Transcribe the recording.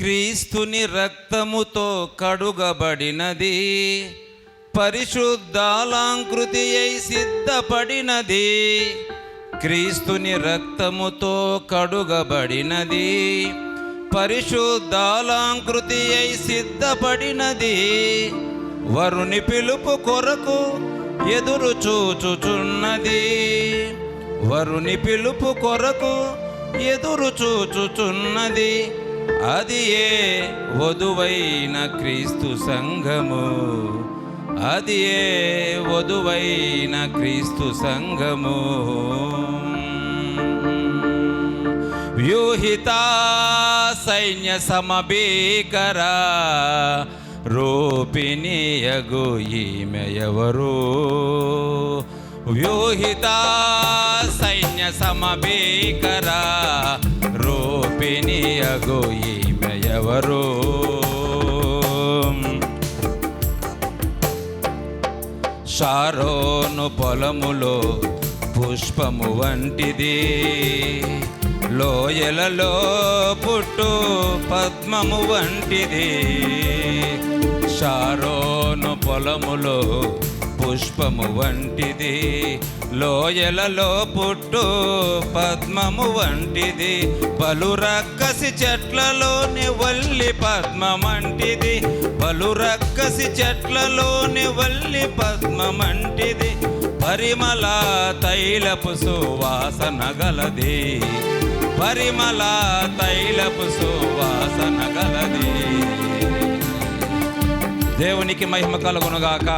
క్రీస్తుని రక్తముతో కడుగబడినది పరిశుద్ధాలాంకృతి అయి సిద్ధపడినది క్రీస్తుని రక్తముతో కడుగబడినది పరిశుద్ధాలాంకృతి అయి సిద్ధపడినది. వరుని పిలుపు కొరకు ఎదురు చూచుచున్నది వరుని పిలుపు కొరకు ఎదురు చూచుచున్నది. అది ఏ వధువైన క్రీస్తు సంఘము? అది ఏ వధువైన క్రీస్తు సంఘము? వ్యూహిత సైన్య సమభీకర రూపిణీయగు ఈమె ఎవరు? వ్యూహిత సైన్య సమభీకర రూపిణియగు ఈమె ఎవరు షారోను పొలములో పుష్పము వంటిది. లోయలలో పుట్టు పద్మము వంటిది. షారోను పొలములో పుష్పము వంటిది లోయలలో పుట్టు పద్మము వంటిది పలు రక్కసి చెట్లలోని వల్లి పద్మమంటిది పలు రక్కసి చెట్లలోని వల్లి పద్మమంటిది పరిమళ తైలపు సువాసన గలది పరిమళ తైలపు సువాసన గలది. దేవునికి మహిమ కలుగునుగాక.